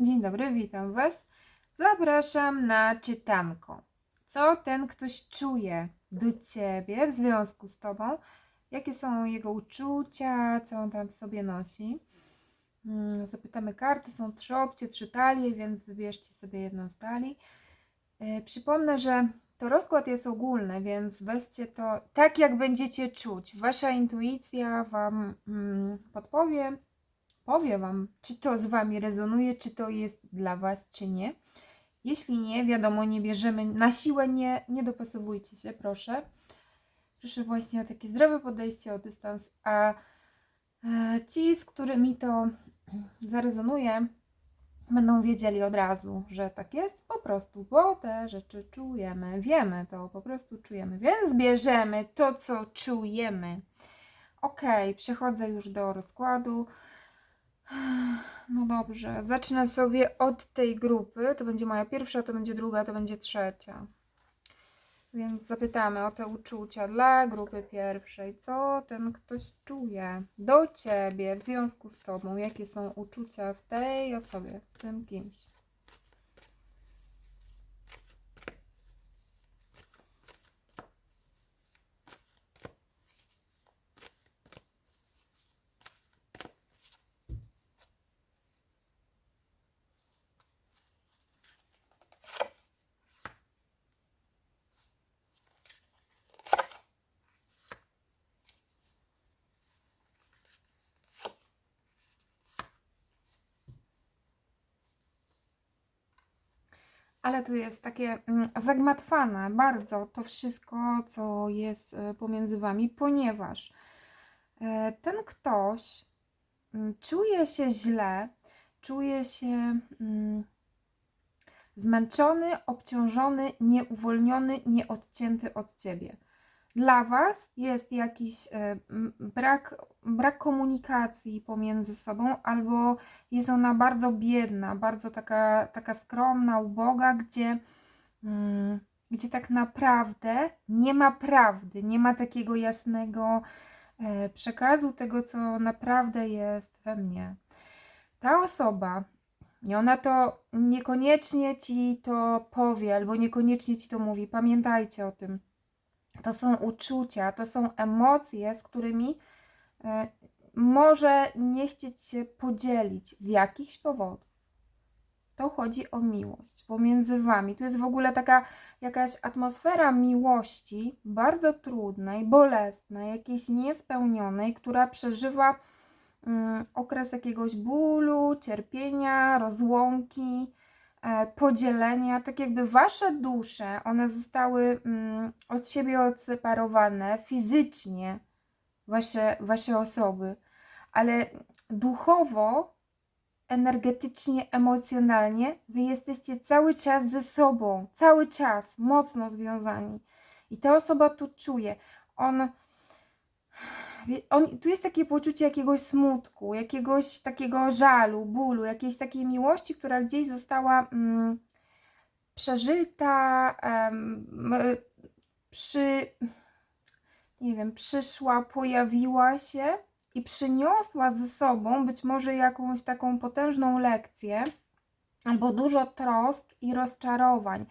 Dzień dobry, witam Was. Zapraszam na czytanko. Co ten ktoś czuje do Ciebie w związku z Tobą? Jakie są jego uczucia? Co on tam w sobie nosi? Mm, Zapytamy karty. Są trzy opcje, trzy talie, więc wybierzcie sobie jedną z talii. E, Przypomnę, że to rozkład jest ogólny, więc weźcie to tak, jak będziecie czuć. Wasza intuicja Wam mm, podpowie, powie Wam, czy to z Wami rezonuje, czy to jest dla Was, czy nie. Jeśli nie, wiadomo, nie bierzemy na siłę, nie, nie dopasowujcie się, proszę. Proszę właśnie o takie zdrowe podejście, o dystans. A e, ci, z którymi to zarezonuje, będą wiedzieli od razu, że tak jest po prostu, bo te rzeczy czujemy, wiemy to, po prostu czujemy, więc bierzemy to, co czujemy. Ok, przechodzę już do rozkładu. No dobrze, zacznę sobie od tej grupy. To będzie moja pierwsza, to będzie druga, to będzie trzecia. Więc zapytamy o te uczucia dla grupy pierwszej. Co ten ktoś czuje do ciebie w związku z tobą? Jakie są uczucia w tej osobie, w tym kimś? Ale tu jest takie mm, zagmatwane bardzo to wszystko, co jest e, pomiędzy wami, ponieważ e, ten ktoś mm, czuje się źle, czuje się mm, zmęczony, obciążony, nieuwolniony, nieodcięty od ciebie. Dla Was jest jakiś e, brak, brak komunikacji pomiędzy sobą, albo jest ona bardzo biedna, bardzo taka, taka skromna, uboga, gdzie, mm, gdzie tak naprawdę nie ma prawdy, nie ma takiego jasnego e, przekazu tego, co naprawdę jest we mnie. Ta osoba, i ona to niekoniecznie ci to powie, albo niekoniecznie ci to mówi. Pamiętajcie o tym. To są uczucia, to są emocje, z którymi e, może nie chcieć się podzielić z jakichś powodów. To chodzi o miłość pomiędzy wami. Tu jest w ogóle taka jakaś atmosfera miłości, bardzo trudnej, bolesnej, jakiejś niespełnionej, która przeżywa mm, okres jakiegoś bólu, cierpienia, rozłąki, podzielenia. Tak jakby wasze dusze, one zostały mm, od siebie odseparowane fizycznie, wasze, wasze osoby, ale duchowo, energetycznie, emocjonalnie wy jesteście cały czas ze sobą, cały czas mocno związani. I ta osoba to czuje. On, on, tu jest takie poczucie jakiegoś smutku, jakiegoś takiego żalu, bólu, jakiejś takiej miłości, która gdzieś została mm, przeżyta, przy, nie wiem, przyszła, pojawiła się i przyniosła ze sobą być może jakąś taką potężną lekcję albo dużo trosk i rozczarowań,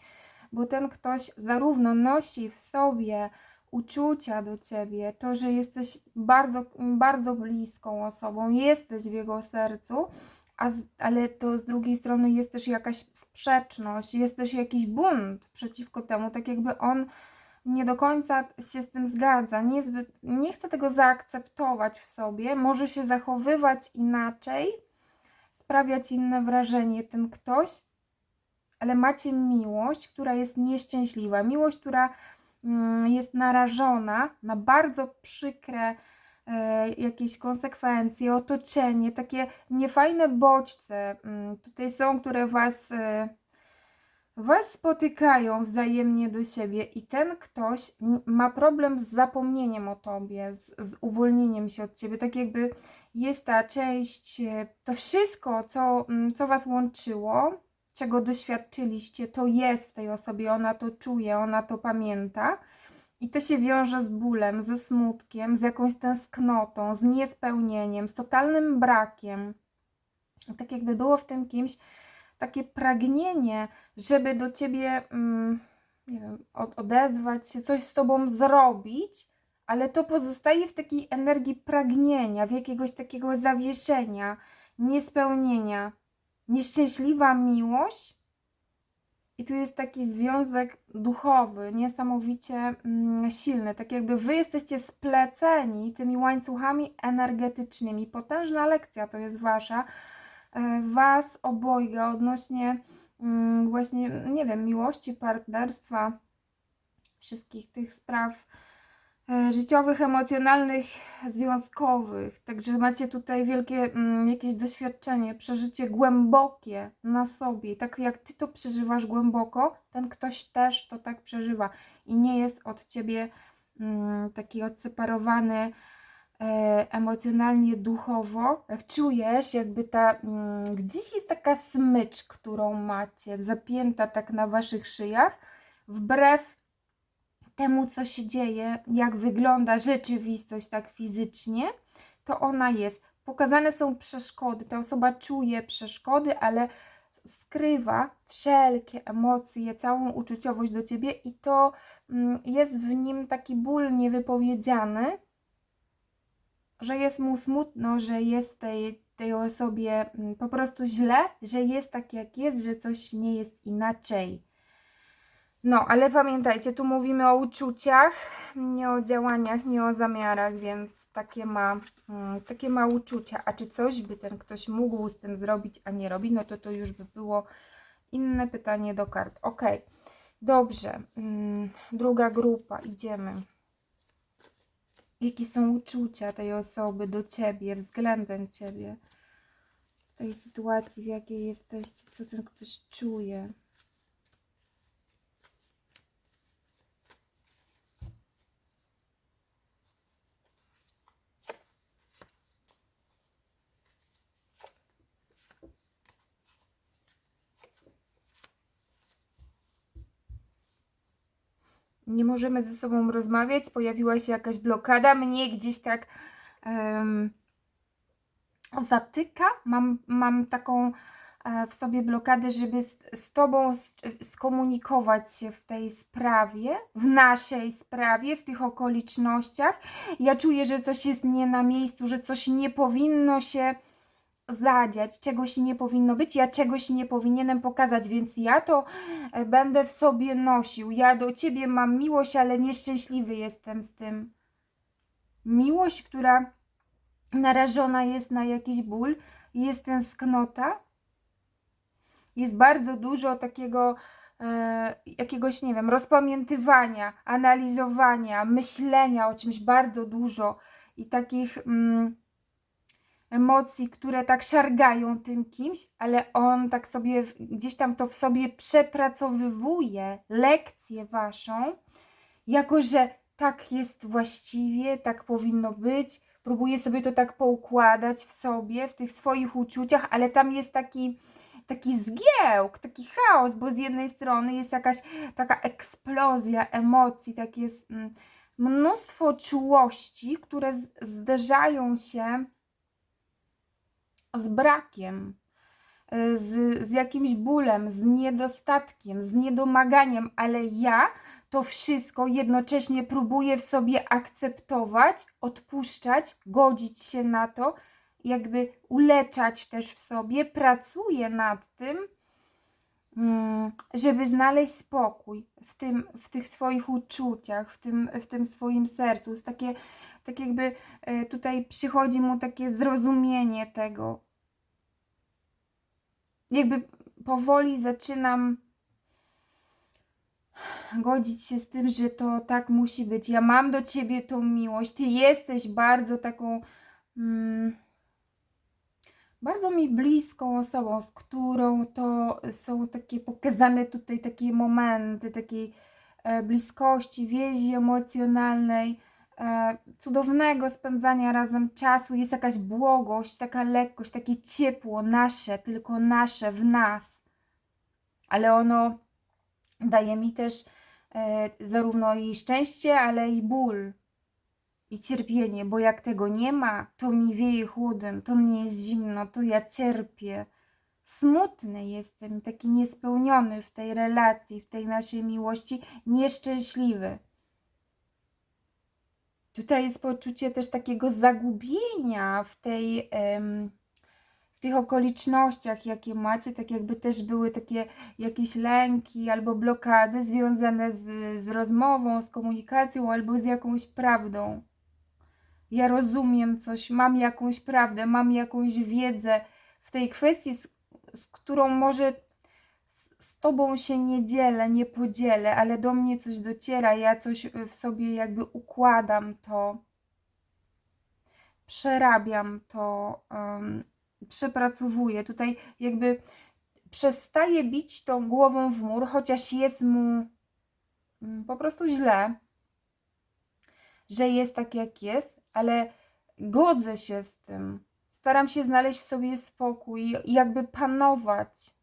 bo ten ktoś zarówno nosi w sobie uczucia do ciebie, to, że jesteś bardzo, bardzo bliską osobą, jesteś w jego sercu, a z, ale to z drugiej strony jest też jakaś sprzeczność, jest też jakiś bunt przeciwko temu, tak jakby on nie do końca się z tym zgadza, niezbyt, nie chce tego zaakceptować w sobie, może się zachowywać inaczej, sprawiać inne wrażenie ten ktoś, ale macie miłość, która jest nieszczęśliwa, miłość, która jest narażona na bardzo przykre e, jakieś konsekwencje, otoczenie, takie niefajne bodźce. Mm, tutaj są, które was, e, was spotykają wzajemnie do siebie i ten ktoś ma problem z zapomnieniem o tobie, z, z uwolnieniem się od ciebie, tak jakby jest ta część, e, to wszystko, co, mm, co was łączyło, czego doświadczyliście, to jest w tej osobie, ona to czuje, ona to pamięta. I to się wiąże z bólem, ze smutkiem, z jakąś tęsknotą, z niespełnieniem, z totalnym brakiem. Tak jakby było w tym kimś takie pragnienie, żeby do ciebie, mm, nie wiem, od, odezwać się, coś z tobą zrobić, ale to pozostaje w takiej energii pragnienia, w jakiegoś takiego zawieszenia, niespełnienia. Nieszczęśliwa miłość. I tu jest taki związek duchowy, niesamowicie mm, silny. Tak jakby wy jesteście spleceni tymi łańcuchami energetycznymi. Potężna lekcja to jest wasza. E, was obojga odnośnie mm, właśnie, nie wiem, miłości, partnerstwa, wszystkich tych spraw życiowych, emocjonalnych, związkowych. Także macie tutaj wielkie mm, jakieś doświadczenie, przeżycie głębokie na sobie. Tak jak ty to przeżywasz głęboko, ten ktoś też to tak przeżywa i nie jest od ciebie mm, taki odseparowany e, emocjonalnie, duchowo. Jak czujesz, jakby ta mm, gdzieś jest taka smycz, którą macie, zapięta tak na waszych szyjach, wbrew temu, co się dzieje, jak wygląda rzeczywistość tak fizycznie, to ona jest. Pokazane są przeszkody. Ta osoba czuje przeszkody, ale skrywa wszelkie emocje, całą uczuciowość do ciebie, i to mm, jest w nim taki ból niewypowiedziany, że jest mu smutno, że jest tej, tej osobie mm, po prostu źle, że jest tak jak jest, że coś nie jest inaczej. No, ale pamiętajcie, tu mówimy o uczuciach, nie o działaniach, nie o zamiarach, więc takie ma, mm, takie ma uczucia. A czy coś by ten ktoś mógł z tym zrobić, a nie robi, no to to już by było inne pytanie do kart. Ok, dobrze. Mm, druga grupa, idziemy. Jakie są uczucia tej osoby do ciebie, względem ciebie? W tej sytuacji, w jakiej jesteście, co ten ktoś czuje? Nie możemy ze sobą rozmawiać, pojawiła się jakaś blokada, mnie gdzieś tak um, zatyka. Mam, mam taką e, w sobie blokadę, żeby z, z Tobą skomunikować się w tej sprawie, w naszej sprawie, w tych okolicznościach. Ja czuję, że coś jest nie na miejscu, że coś nie powinno się zadziać, czegoś nie powinno być, ja czegoś nie powinienem pokazać, więc ja to e, będę w sobie nosił. Ja do ciebie mam miłość, ale nieszczęśliwy jestem z tym. Miłość, która narażona jest na jakiś ból, jest tęsknota, jest bardzo dużo takiego e, jakiegoś, nie wiem, rozpamiętywania, analizowania, myślenia o czymś bardzo dużo i takich. Mm, emocji, które tak szargają tym kimś, ale on tak sobie gdzieś tam to w sobie przepracowywuje, lekcję waszą, jako że tak jest właściwie, tak powinno być, próbuje sobie to tak poukładać w sobie, w tych swoich uczuciach, ale tam jest taki taki zgiełk, taki chaos, bo z jednej strony jest jakaś taka eksplozja emocji, takie jest mm, mnóstwo czułości, które zderzają się z brakiem, y, z, z jakimś bólem, z niedostatkiem, z niedomaganiem, ale ja to wszystko jednocześnie próbuję w sobie akceptować, odpuszczać, godzić się na to, jakby uleczać też w sobie, pracuję nad tym, mm, żeby znaleźć spokój w, tym, w tych swoich uczuciach, w tym, w tym swoim sercu. Jest takie tak jakby e, tutaj przychodzi mu takie zrozumienie tego. Jakby powoli zaczynam godzić się z tym, że to tak musi być. Ja mam do ciebie tą miłość. Ty jesteś bardzo taką. Mm, bardzo mi bliską osobą, z którą to są takie pokazane tutaj takie momenty takiej e, bliskości, więzi emocjonalnej cudownego spędzania razem czasu, jest jakaś błogość, taka lekkość, takie ciepło nasze, tylko nasze w nas. Ale ono daje mi też e, zarówno i szczęście, ale i ból i cierpienie, bo jak tego nie ma, to mi wieje chłodem, to mnie jest zimno, to ja cierpię smutny jestem, taki niespełniony w tej relacji, w tej naszej miłości, nieszczęśliwy. Tutaj jest poczucie też takiego zagubienia w tej. w tych okolicznościach, jakie macie, tak jakby też były takie jakieś lęki albo blokady związane z, z rozmową, z komunikacją albo z jakąś prawdą. Ja rozumiem coś, mam jakąś prawdę, mam jakąś wiedzę w tej kwestii, z, z którą może z, Tobą się nie dzielę, nie podzielę, ale do mnie coś dociera, ja coś w sobie jakby układam to, przerabiam to, em, przepracowuję. Tutaj jakby przestaje bić tą głową w mur, chociaż jest mu mm, po prostu źle, że jest tak jak jest, ale godzę się z tym. Staram się znaleźć w sobie spokój jakby panować.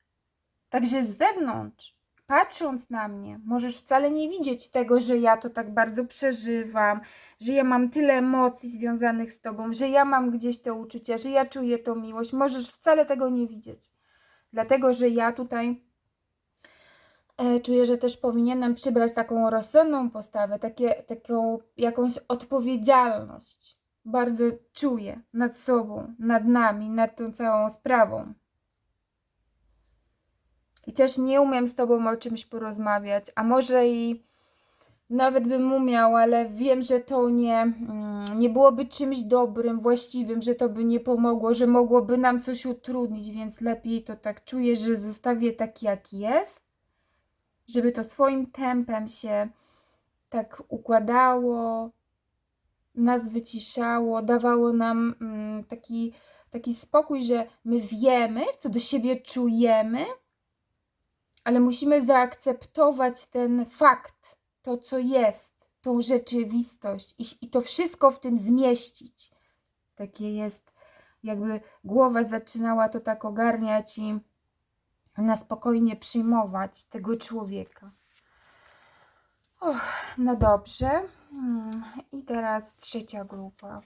Także z zewnątrz, patrząc na mnie, możesz wcale nie widzieć tego, że ja to tak bardzo przeżywam, że ja mam tyle emocji związanych z tobą, że ja mam gdzieś te uczucia, że ja czuję tą miłość. Możesz wcale tego nie widzieć. Dlatego, że ja tutaj e, czuję, że też powinienem przybrać taką rozsądną postawę, takie, taką jakąś odpowiedzialność. Bardzo czuję nad sobą, nad nami, nad tą całą sprawą. I też nie umiem z tobą o czymś porozmawiać, a może i nawet bym umiał, ale wiem, że to nie, mm, nie byłoby czymś dobrym, właściwym, że to by nie pomogło, że mogłoby nam coś utrudnić, więc lepiej to tak czuję, że zostawię tak jak jest, żeby to swoim tempem się tak układało, nas wyciszało, dawało nam mm, taki, taki spokój, że my wiemy, co do siebie czujemy, ale musimy zaakceptować ten fakt, to co jest, tą rzeczywistość i, i to wszystko w tym zmieścić. Takie jest, jakby głowa zaczynała to tak ogarniać i na spokojnie przyjmować tego człowieka. Och, no dobrze. Hmm, I teraz trzecia grupa.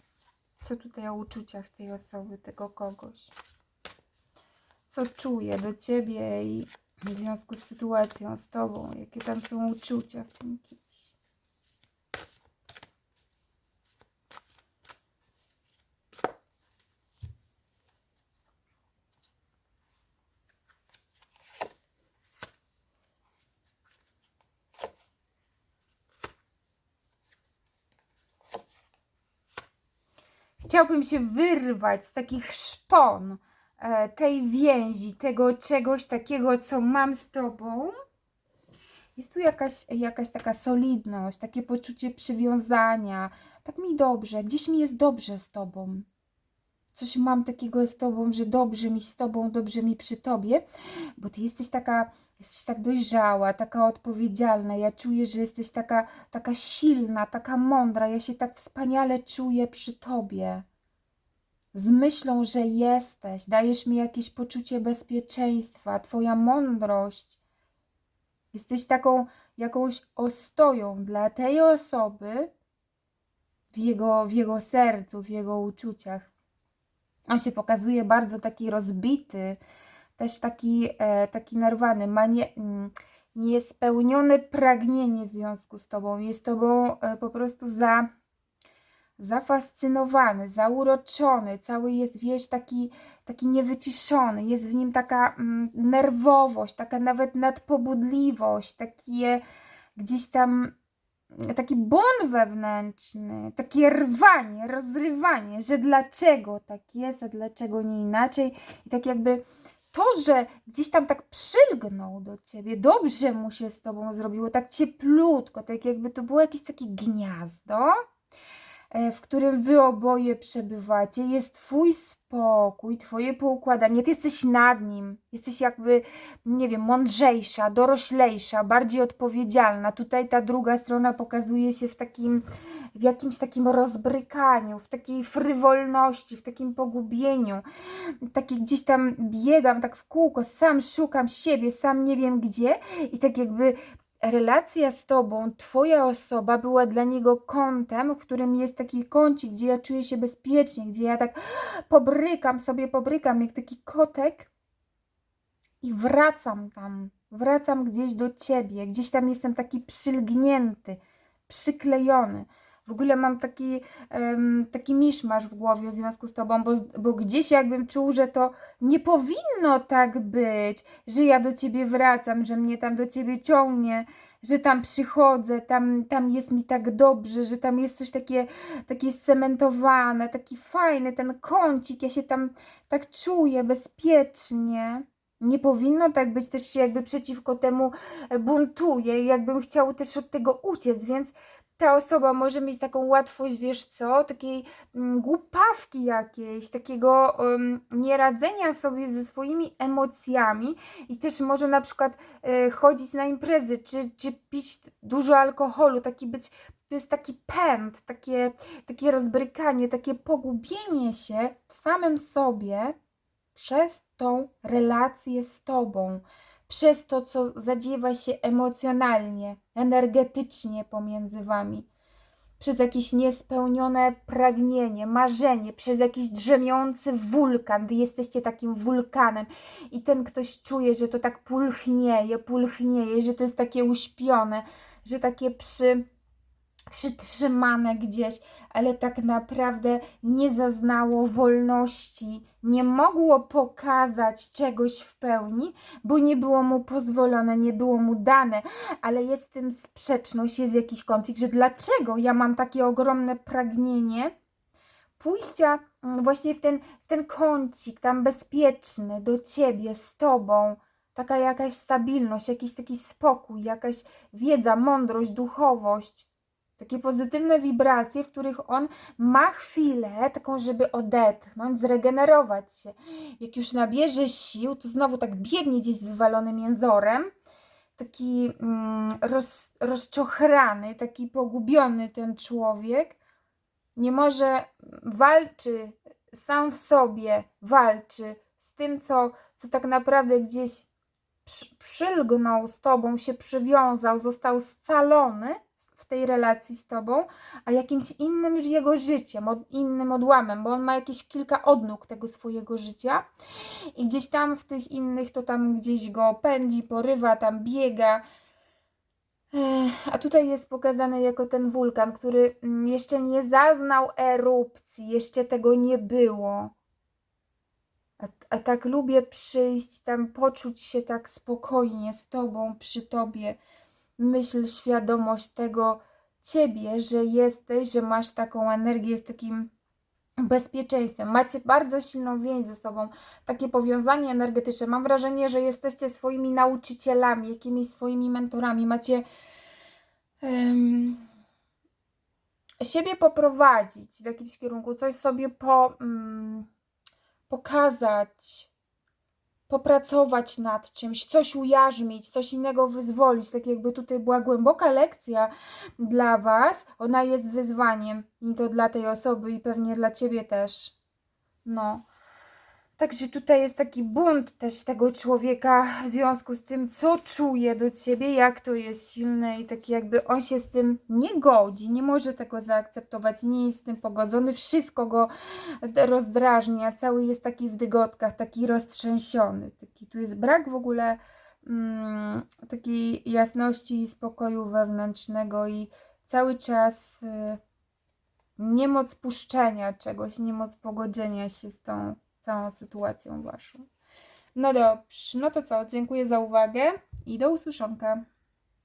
Co tutaj o uczuciach tej osoby, tego kogoś? Co czuje do ciebie i w związku z sytuacją z tobą? Jakie tam są uczucia w tym kimś? Chciałbym się wyrwać z takich szpon tej więzi, tego czegoś takiego, co mam z tobą. Jest tu jakaś, jakaś taka solidność, takie poczucie przywiązania. Tak mi dobrze, gdzieś mi jest dobrze z tobą. Coś mam takiego z tobą, że dobrze mi z tobą, dobrze mi przy tobie, bo ty jesteś taka, jesteś tak dojrzała, taka odpowiedzialna. Ja czuję, że jesteś taka, taka silna, taka mądra. Ja się tak wspaniale czuję przy tobie. Z myślą, że jesteś, dajesz mi jakieś poczucie bezpieczeństwa, twoja mądrość. Jesteś taką jakąś ostoją dla tej osoby w jego, w jego sercu, w jego uczuciach. On się pokazuje bardzo taki rozbity, też taki, e, taki narwany, ma nie, mm, niespełnione pragnienie w związku z tobą. Jest tobą e, po prostu za, zafascynowany, zauroczony, cały jest, wiesz, taki, taki niewyciszony, jest w nim taka mm, nerwowość, taka nawet nadpobudliwość, takie gdzieś tam taki bon wewnętrzny, takie rwanie, rozrywanie, że dlaczego tak jest, a dlaczego nie inaczej. I tak jakby to, że gdzieś tam tak przylgnął do ciebie, dobrze mu się z tobą zrobiło, tak cieplutko, tak jakby to było jakieś takie gniazdo, w którym wy oboje przebywacie, jest twój spokój, twoje poukładanie, ty jesteś nad nim, jesteś jakby, nie wiem, mądrzejsza, doroślejsza, bardziej odpowiedzialna. Tutaj ta druga strona pokazuje się w takim, w jakimś takim rozbrykaniu, w takiej frywolności, w takim pogubieniu. Takie gdzieś tam biegam tak w kółko, sam szukam siebie, sam nie wiem gdzie i tak jakby relacja z tobą, twoja osoba była dla niego kątem, w którym jest taki kącik, gdzie ja czuję się bezpiecznie, gdzie ja tak pobrykam sobie, pobrykam jak taki kotek i wracam tam, wracam gdzieś do ciebie, gdzieś tam jestem taki przylgnięty, przyklejony. W ogóle mam taki, em, taki miszmasz w głowie w związku z tobą, bo, bo gdzieś jakbym czuł, że to nie powinno tak być, że ja do ciebie wracam, że mnie tam do ciebie ciągnie, że tam przychodzę, tam, tam jest mi tak dobrze, że tam jest coś takie, takie scementowane, taki fajny ten kącik, ja się tam tak czuję bezpiecznie. Nie powinno tak być, też się jakby przeciwko temu buntuję, jakbym chciał też od tego uciec, więc ta osoba może mieć taką łatwość, wiesz co, takiej mm, głupawki jakiejś, takiego um, nieradzenia sobie ze swoimi emocjami i też może na przykład e, chodzić na imprezy, czy, czy pić dużo alkoholu, taki być, to jest taki pęd, takie, takie rozbrykanie, takie pogubienie się w samym sobie przez tą relację z Tobą, przez to, co zadziewa się emocjonalnie, energetycznie pomiędzy Wami, przez jakieś niespełnione pragnienie, marzenie, przez jakiś drzemiący wulkan. Wy jesteście takim wulkanem i ten ktoś czuje, że to tak pulchnieje, pulchnieje, że to jest takie uśpione, że takie przy przytrzymane gdzieś, ale tak naprawdę nie zaznało wolności, nie mogło pokazać czegoś w pełni, bo nie było mu pozwolone, nie było mu dane, ale jest w tym sprzeczność, jest jakiś konflikt, że dlaczego ja mam takie ogromne pragnienie pójścia mm, właśnie w ten, w ten kącik tam bezpieczny do ciebie, z tobą, taka jakaś stabilność, jakiś taki spokój, jakaś wiedza, mądrość, duchowość takie pozytywne wibracje, w których on ma chwilę taką, żeby odetchnąć, zregenerować się. Jak już nabierze sił, to znowu tak biegnie gdzieś z wywalonym jęzorem, taki mm, roz, rozczochrany, taki pogubiony ten człowiek, nie może, walczy sam w sobie, walczy z tym, co, co tak naprawdę gdzieś przy, przylgnął z tobą, się przywiązał, został scalony, tej relacji z tobą, a jakimś innym jego życiem, od, innym odłamem, bo on ma jakieś kilka odnóg tego swojego życia i gdzieś tam w tych innych to tam gdzieś go pędzi, porywa, tam biega. A tutaj jest pokazany jako ten wulkan, który mm, jeszcze nie zaznał erupcji, jeszcze tego nie było. A, a tak lubię przyjść, tam poczuć się tak spokojnie z Tobą, przy Tobie, myśl, świadomość tego ciebie, że jesteś, że masz taką energię, jest takim bezpieczeństwem. Macie bardzo silną więź ze sobą, takie powiązanie energetyczne. Mam wrażenie, że jesteście swoimi nauczycielami, jakimiś swoimi mentorami. Macie um, siebie poprowadzić w jakimś kierunku, coś sobie po, um, pokazać, popracować nad czymś, coś ujarzmić, coś innego wyzwolić. Tak jakby tutaj była głęboka lekcja dla Was. Ona jest wyzwaniem i to dla tej osoby i pewnie dla Ciebie też. No. Także tutaj jest taki bunt też tego człowieka w związku z tym, co czuje do ciebie, jak to jest silne i taki jakby on się z tym nie godzi, nie może tego zaakceptować, nie jest z tym pogodzony, wszystko go rozdrażnia, cały jest taki w dygotkach, taki roztrzęsiony. Taki, tu jest brak w ogóle mm, takiej jasności i spokoju wewnętrznego i cały czas y, niemoc puszczenia czegoś, niemoc pogodzenia się z tą całą sytuacją waszą. No dobrze, no to co, dziękuję za uwagę i do usłyszonka.